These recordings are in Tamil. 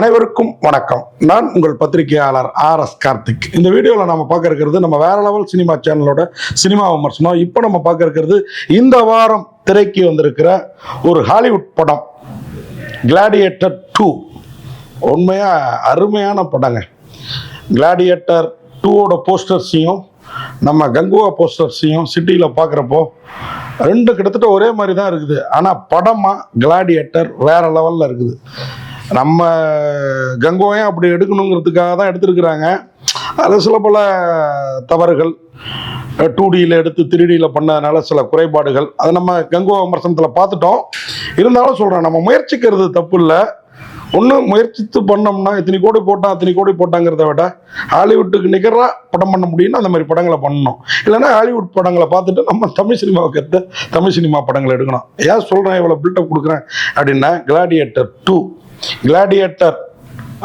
அனைவருக்கும் வணக்கம். நான் உங்கள் பத்திரிகையாளர் ஆர் எஸ் கார்த்திக். இந்த வீடியோவில் நம்ம பார்க்க இருக்கிறது நம்ம வேற லெவல் சினிமா சேனலோட சினிமா விமர்சனம். இப்போ நம்ம பார்க்க இருக்கிறது இந்த வாரம் திரைக்கு வந்திருக்கிற ஒரு ஹாலிவுட் படம் கிளாடியேட்டர் டூ உண்மையாக அருமையான படங்க. கிளாடியேட்டர் டூவோட போஸ்டர்ஸையும் நம்ம கங்குவா போஸ்டர்ஸையும் சிட்டியில் பார்க்குறப்போ ரெண்டு கிட்டத்தட்ட ஒரே மாதிரி தான் இருக்குது. ஆனால் படமாக கிளாடியேட்டர் வேற லெவலில் இருக்குது. நம்ம கங்கோயம் அப்படி எடுக்கணுங்கிறதுக்காக தான் எடுத்திருக்கிறாங்க. அதில் சில பல தவறுகள் டூ டியில் எடுத்து த்ரீ டியில் பண்ணதுனால சில குறைபாடுகள் அதை நம்ம கங்கோ விமர்சனத்தில் பார்த்துட்டோம். இருந்தாலும் சொல்கிறேன் நம்ம முயற்சிக்கிறது தப்பு இல்லை. ஒன்று முயற்சித்து பண்ணோம்னா இத்தனை கோடி போட்டான் அத்தனை கோடி போட்டாங்கிறத விட ஹாலிவுட்டுக்கு நிகராக படம் பண்ண முடியும்னா அந்த மாதிரி படங்களை பண்ணணும். இல்லைன்னா ஹாலிவுட் படங்களை பார்த்துட்டு நம்ம தமிழ் சினிமாவுக்கு ஏற்ற தமிழ் சினிமா படங்களை எடுக்கணும். ஏன் சொல்கிறேன் இவ்வளோ பில்டப் கொடுக்குறேன் அப்படின்னா கிளாடியேட்டர் டூ கிளாடியேட்டர்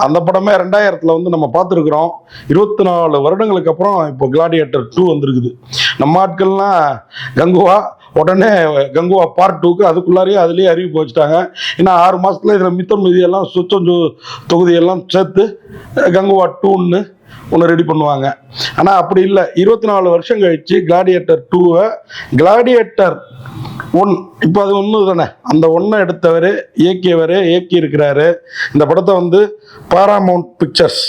அந்த படமே ரெண்டாயிரத்தில் வந்து நம்ம பார்த்துருக்குறோம். இருபத்தி நாலு வருடங்களுக்கு அப்புறம் இப்போ கிளாடியேட்டர் டூ வந்திருக்குது. நம்ம ஆட்கள்லாம் கங்குவா உடனே கங்குவா பார்ட் டூக்கு அதுக்குள்ளாரையே அதுலேயே அறிவிப்பு வச்சுட்டாங்க. ஏன்னா ஆறு மாதத்தில் இதில் மித்தம் மீதியெல்லாம் சுத்தம் தொகுதியெல்லாம் சேர்த்து கங்குவா டூன்னு ஒன்று ரெடி பண்ணுவாங்க. ஆனால் அப்படி இல்லை. இருபத்தி நாலு வருஷம் கழிச்சு கிளாடியேட்டர் டூவை கிளாடியேட்டர் ஒன் இப்போ அது ஒன்று தானே. அந்த ஒன்றை எடுத்தவர் இயக்கியவர் இயக்கி இருக்கிறாரு இந்த படத்தை வந்து Paramount Pictures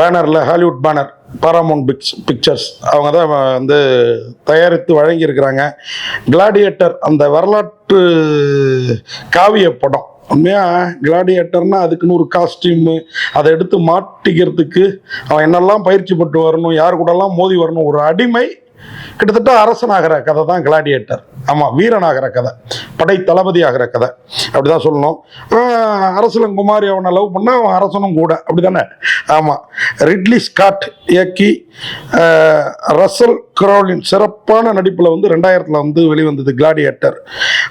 பேனரில் Hollywood banner Paramount pics pictures அவங்க தான் வந்து தயாரித்து வழங்கியிருக்கிறாங்க. கிளாடியேட்டர் அந்த வரலாற்று காவிய படம். உண்மையாக கிளாடியேட்டர்னா அதுக்குன்னு ஒரு காஸ்டியூமு அதை எடுத்து மாட்டிக்கிறதுக்கு அவன் என்னெல்லாம் பயிற்சி பட்டு வரணும் யார் கூடலாம் மோதி வரணும் ஒரு அடிமை கிட்டத்தட்ட அரசனாகிற கதை தான் கிளாடியேட்டர் ஆமாம் வீரனாகிற கதை. படை தளபதி ஆகிற கதை அப்படிதான் சொல்லணும். அரசலன் குமாரி அவனை லவ் பண்ணா அவன் அரசனும் கூட. அப்படிதானே? ஆமாம் ரிட்லி ஸ்காட் இயக்கி ரசல் க்ரோலின் சிறப்பான நடிப்பில் வந்து ரெண்டாயிரத்தில் வந்து வெளிவந்தது கிளாடியேட்டர்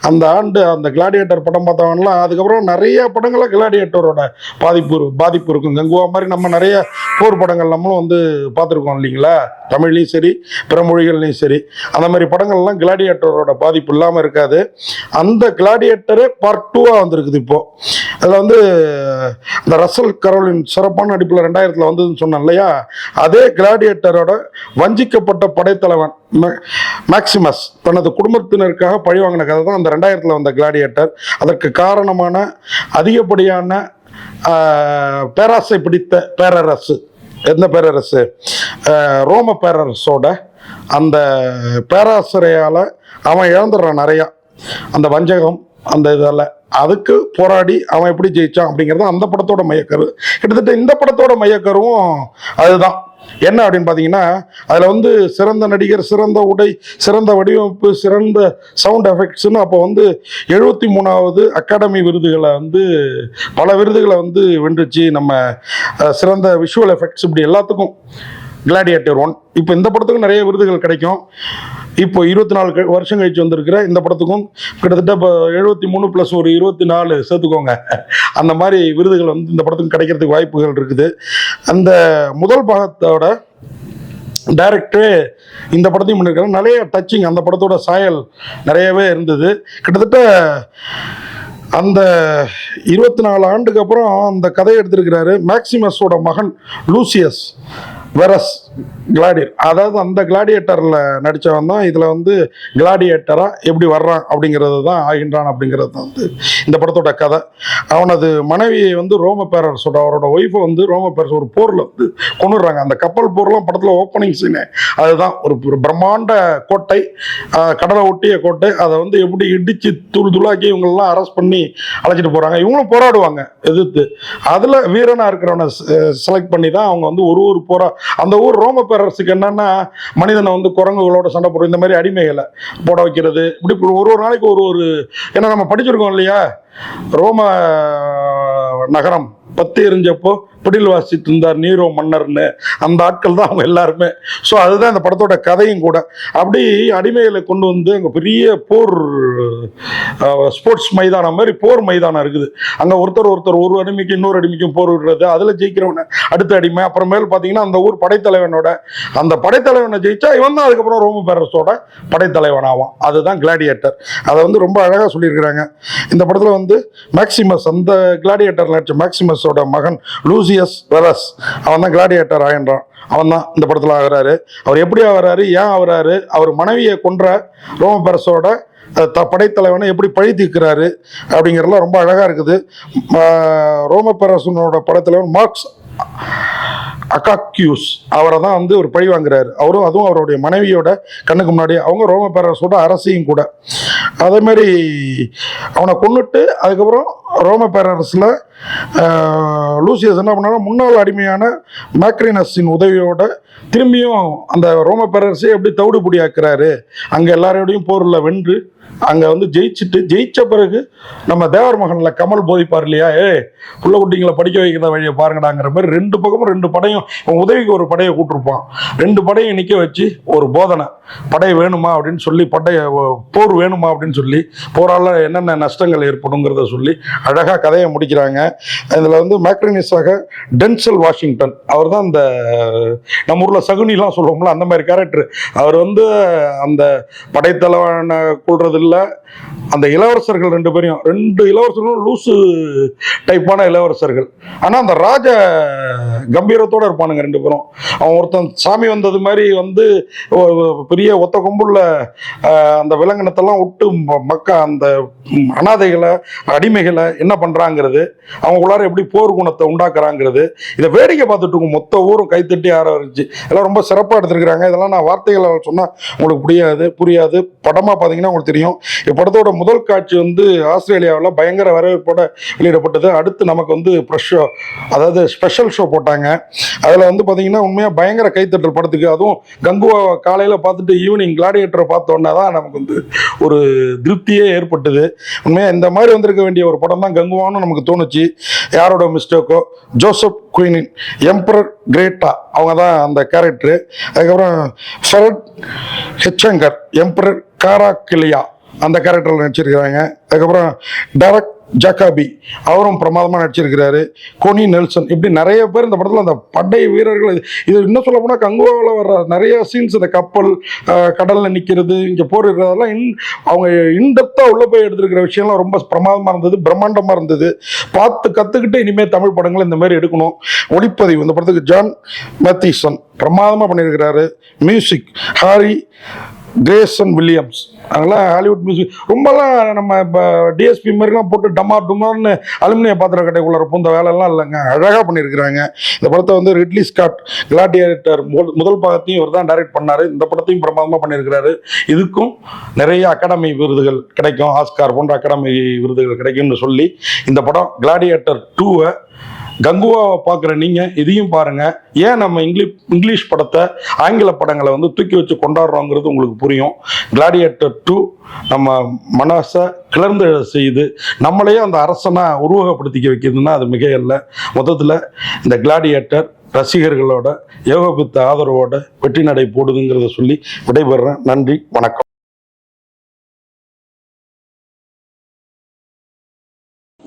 அந்த ஆண்டு அந்த கிளாடியேட்டர் படம் பார்த்தவன்லாம் அதுக்கப்புறம் நிறைய படங்கள கிளாடியேட்டரோட பாதிப்பு பாதிப்பு இருக்கும். கங்குவா மாதிரி நம்ம நிறைய போர் படங்கள் நம்மளும் வந்து பார்த்துருக்கோம் இல்லைங்களா? தமிழ்லையும் சரி பிற மொழிகள்லையும் சரி. அந்த மாதிரி படங்கள்லாம் கிளாடியேட்டரோட பாதிப்பு இல்லாமல் இருக்காது. அந்த கிளாடியேட்டரே பார்ட் டூவாக வந்திருக்குது இப்போது அதில் வந்து இந்த ரசல் கரோலின் சிறப்பான நடிப்பில் ரெண்டாயிரத்தில் வந்ததுன்னு சொன்னேன் இல்லையா? அதே கிளாடியேட்டரோட வஞ்சிக்கப்பட்ட படைத்தலைவன் மே- மேக்சிமஸ் தனது குடும்பத்தினருக்காக பழிவாங்கின கதை தான் அந்த ரெண்டாயிரத்தில் வந்த கிளாடியேட்டர் அதற்கு காரணமான அதிகப்படியான பேராசை பிடித்த பேரரசு. எந்த பேரரசு? ரோம பேரரசோட அந்த பேராசிரியால் அவன் இழந்துடுறான் நிறையா. அந்த வஞ்சகம் அந்த இதில் அதுக்கு போராடி அவன் எப்படி ஜெயிச்சான் அப்படிங்கிறது அந்த படத்தோட மையக்கரு. கிட்டத்தட்ட இந்த படத்தோட மையக்கருவும் அதுதான். என்ன அப்படின்னு பார்த்தீங்கன்னா அதில் வந்து சிறந்த நடிகர் சிறந்த உடை சிறந்த வடிவமைப்பு சிறந்த சவுண்ட் எஃபெக்ட்ஸ்னு அப்போ வந்து எழுபத்தி மூணாவது அகாடமி விருதுகளை வந்து பல விருதுகளை வந்து வென்றுச்சு நம்ம சிறந்த விஷுவல் எஃபெக்ட்ஸ் இப்படி எல்லாத்துக்கும். கிளாடியேட்டர் ஒன் இப்போ இந்த படத்துக்கும் நிறைய விருதுகள் கிடைக்கும். இப்போ இருபத்தி நாலு க- வருஷம் கழிச்சு வந்திருக்கிற இந்த படத்துக்கும் கிட்டத்தட்ட இப்போ எழுபத்தி மூணு ப்ளஸ் ஒரு இருபத்தி நாலு சேர்த்துக்கோங்க. அந்த மாதிரி விருதுகள் வந்து இந்த படத்துக்கு கிடைக்கிறதுக்கு வாய்ப்புகள் இருக்குது. அந்த முதல் பாகத்தோட டைரக்டரே இந்த படத்தையும் பண்ணியிருக்காரு நிறைய டச்சிங் அந்த படத்தோட சாயல் நிறையவே இருந்தது. கிட்டத்தட்ட அந்த இருபத்தி நாலு ஆண்டுக்கு அப்புறம் அந்த கதையை எடுத்திருக்கிறாரு. மேக்சிமஸோட மகன் லூசியஸ். வெரஸ் கிளாடியர் அதாவது அந்த கிளாடியேட்டரில் நடித்தவன் தான் இதில் வந்து கிளாடியேட்டராக எப்படி வர்றான் அப்படிங்கிறது தான் ஆகின்றான் அப்படிங்கிறது தான் வந்து இந்த படத்தோட கதை. அவனது மனைவியை வந்து ரோம பேரரசோட அவரோட ஒய்ஃபை வந்து ரோம பேரரசு ஒரு போரில் வந்து கொண்டுடுறாங்க அந்த கப்பல் போர்லாம் படத்தில் ஓப்பனிங் சீனு அதுதான் ஒரு ஒரு பிரம்மாண்ட கோட்டை கடலை ஒட்டிய கோட்டை. அதை வந்து எப்படி இடித்து தூள் துளாக்கி இவங்களெல்லாம் அரெஸ்ட் பண்ணி அழைச்சிட்டு போகிறாங்க இவங்களும் போராடுவாங்க எதிர்த்து. அதில் வீரனாக இருக்கிறவனை செலக்ட் பண்ணி தான் அவங்க வந்து ஒரு ஒரு போரா அந்த ஊர் ரோம பேரரசுக்கு என்னன்னா மனிதனை வந்து குரங்குகளோட சண்டை போடுற இந்த மாதிரி அடிமைகளை போட வைக்கிறது. இப்படி ஒரு ஒரு நாளைக்கு ஒரு ஒரு ஏன்னா நம்ம படிச்சிருக்கோம் இல்லையா? ரோம நகரம் பத்து எரிஞ்சப்போ பிடில் வாசிட்டு இருந்தார் நீரோ மன்னர்னு. அந்த ஆட்கள் தான் அவங்க எல்லாருமே. ஸோ அதுதான் இந்த படத்தோட கதையும் கூட. அப்படி அடிமைகளை கொண்டு வந்து அங்கே பெரிய போர் ஸ்போர்ட்ஸ் மைதானம் மாதிரி போர் மைதானம் இருக்குது. அங்கே ஒருத்தர் ஒருத்தர் ஒரு அடிமைக்கு இன்னொரு அடிமைக்கும் போர் விடுறது அதில் ஜெயிக்கிறவன அடுத்த அடிமை. அப்புறமேல் பார்த்தீங்கன்னா அந்த ஊர் படைத்தலைவனோட அந்த படைத்தலைவனை ஜெயிச்சா இவன் தான் அதுக்கப்புறம் ரோம பேரஸோட படைத்தலைவன் அதுதான் கிளாடியேட்டர் அதை வந்து ரொம்ப அழகாக சொல்லியிருக்கிறாங்க. இந்த படத்தில் வந்து மேக்சிமஸ் அந்த கிளாடியேட்டர் நடிச்ச மேக்சிமஸோட மகன் லூசியஸ் வெரஸ் அவன் தான் கிளாடியேட்டர் ஆகின்றான் அவன் தான் இந்த படத்தில் ஆகிறாரு. அவர் எப்படி ஆகிறாரு? ஏன் ஆகிறாரு? அவர் மனைவியை கொன்ற ரோம பேரரசோட த படைத்தலைவனை எப்படி பழி தீர்க்கிறாரு அப்படிங்கிறதுலாம் ரொம்ப அழகாக இருக்குது. ரோம பெரசனோட படைத்தலைவன் மார்க்ஸ் அகாக்யூஸ் அவரை தான் வந்து ஒரு பழி வாங்குறாரு. அவரும் அதுவும் அவருடைய மனைவியோட கண்ணுக்கு முன்னாடி அவங்க ரோம பேரரசோட அரசியும் கூட. அதே மாதிரி அவனை கொண்டுட்டு அதுக்கப்புறம் ரோம பேரரசில் லூசியஸ் என்ன பண்ணாலும் முன்னாள் அடிமையான மேக்ரினஸின் உதவியோட திரும்பியும் அந்த ரோம பேரரசை எப்படி தவிடு பொடியாக்குறாரு அங்கே எல்லாரோடையும் போரில் வென்று அங்கே வந்து ஜெயிச்சுட்டு ஜெயிச்ச பிறகு நம்ம தேவர் மகனில் கமல் போதிப்பார் இல்லையா? ஏ புள்ள குட்டிங்களை படிக்க வைக்கிற வழியை பாருங்கடாங்கிற மாதிரி ரெண்டு பக்கமும் ரெண்டு படையும் அவன் உதவிக்கு ஒரு படையை கூட்டிருப்பான். ரெண்டு படையும் நிற்க வச்சு ஒரு போதனை. படை வேணுமா அப்படின்னு சொல்லி படை போர் வேணுமா அப்படின்னு சொல்லி போரால் என்னென்ன நஷ்டங்கள் ஏற்படுங்கிறத சொல்லி அழகாக கதையை முடிக்கிறாங்க. இதில் வந்து மேக்ரினிஸாக டென்சல் வாஷிங்டன் அவர் தான் அந்த நம்ம ஊரில் சகுனிலாம் சொல்லுவோம்ல அந்த மாதிரி கேரக்டர் அவர் வந்து அந்த படைத்தலைவனை கொள்றது இல்லை அந்த இளவரசர்கள் ரெண்டு பேரையும் ரெண்டு இளவரசர்களும் லூசு டைப்பான இளவரசர்கள். ஆனால் அந்த ராஜ கம்பீரத்தோடு இருப்பானுங்க ரெண்டு பேரும். அவன் ஒருத்தன் சாமி வந்தது மாதிரி வந்து பெரிய ஒத்த கொம்புள்ள அந்த விலங்கினத்தெல்லாம் விட்டு ம- மக்க அந்த அனாதைகளை அடிமைகளை என்ன பண்ணுறாங்கிறது அவங்களுக்குள்ளார எப்படி போர் குணத்தை உண்டாக்குறாங்கிறது இதை வேடிக்கை பார்த்துட்டு இருக்கும் மொத்த ஊரும் கைத்தட்டி ஆரம்பிச்சு. இதெல்லாம் ரொம்ப சிறப்பாக எடுத்திருக்கிறாங்க. இதெல்லாம் நான் வார்த்தைகளை சொன்னால் உங்களுக்கு புரியாது புரியாது. படமாக பார்த்தீங்கன்னா உங்களுக்கு தெரியும். இப்படத்தோட முதல் காட்சி வந்து ஆஸ்திரேலியாவில் பயங்கர வரவேற்போட வெளியிடப்பட்டது. அடுத்து நமக்கு வந்து ப்ரெஷ் ஷோ அதாவது ஸ்பெஷல் ஷோ போட்டாங்க. அதில் வந்து பார்த்தீங்கன்னா உண்மையாக பயங்கர கைத்தட்டல் படத்துக்கு. அதுவும் கங்குவா காலையில் பார்த்துட்டு ஈவினிங் கிளாடியேட்டரை பார்த்தோன்னே தான் நமக்கு வந்து ஒரு திருப்தியே ஏற்பட்டது. உண்மையாக இந்த மாதிரி வந்திருக்க வேண்டிய ஒரு படம் தான் கங்குவான்னு நமக்கு தோணுச்சு. யாரோட மிஸ்டேக்கோ ஜோசப் குயினின் எம்பரர் கிரேட்டா அவங்க தான் அந்த கேரக்டரு அதுக்கப்புறம் ஃபரட் ஹெச்சங்கர் எம்பரர் காராக்கிளியா அந்த கேரக்டரில் நடிச்சிருக்கிறாங்க. அதுக்கப்புறம் டேரக் ஜக்காபி அவரும் பிரமாதமாக நடிச்சிருக்கிறாரு. கோனி நெல்சன் இப்படி நிறைய பேர் இந்த படத்தில் அந்த படை வீரர்கள் இது- இது இன்னும் சொல்ல போனால் கங்குவாவில் வர்ற நிறைய சீன்ஸ் இந்த கப்பல் கடலில் நிற்கிறது இங்கே போர் இருக்கிறதெல்லாம் இன் அவங்க இன்டெப்த்தாக உள்ளே போய் எடுத்துருக்கிற விஷயம்லாம் ரொம்ப பிரமாதமாக இருந்தது பிரம்மாண்டமாக இருந்தது. பார்த்து கற்றுக்கிட்டு இனிமேல் தமிழ் படங்கள் இந்த மாதிரி எடுக்கணும். ஒளிப்பதிவு இந்த படத்துக்கு ஜான் மேத்தீசன் பிரமாதமாக பண்ணியிருக்கிறாரு. மியூசிக் ஹாரி கிரேசன் வில்லியம்ஸ் அதெல்லாம் ஹாலிவுட் மியூசிக் ரொம்பலாம் நம்ம இப்போ டிஎஸ்பி மாதிரிலாம் போட்டு டமா டுமார்னு அலுமினிய பாத்திர கடைக்குள்ள பூந்த வேலைலாம் இல்லைங்க. அழகாக பண்ணியிருக்கிறாங்க. இந்த படத்தை வந்து ரிட்லி ஸ்காட் கிளாடியேட்டர் முதல் முதல் பாகத்தையும் இவர் தான் டைரக்ட் பண்ணார். இந்த படத்தையும் பிரமாதமாக பண்ணியிருக்கிறாரு. இதுக்கும் நிறைய அகாடமி விருதுகள் கிடைக்கும். ஆஸ்கார் போன்ற அகாடமி விருதுகள் கிடைக்கும்னு சொல்லி இந்த படம் கிளாடியேட்டர் டூவை கங்குவாவை பார்க்குற நீங்கள் இதையும் பாருங்கள் ஏன் நம்ம இங்கிலீஷ் இங்கிலீஷ் படத்தை ஆங்கில படங்களை வந்து தூக்கி வச்சு கொண்டாடுறோங்கிறது உங்களுக்கு புரியும். கிளாடியேட்டர் டூ நம்ம மனசை கிளர்ந்து செய்து நம்மளையே அந்த அரசனை உருவகப்படுத்திக்க வைக்குதுன்னா அது மிக இல்லை மொத்தத்தில் இந்த கிளாடியேட்டர் ரசிகர்களோட ஏகோபித்த ஆதரவோட வெற்றி நடை போடுதுங்கிறத சொல்லி விடைபெறேன் நன்றி வணக்கம்.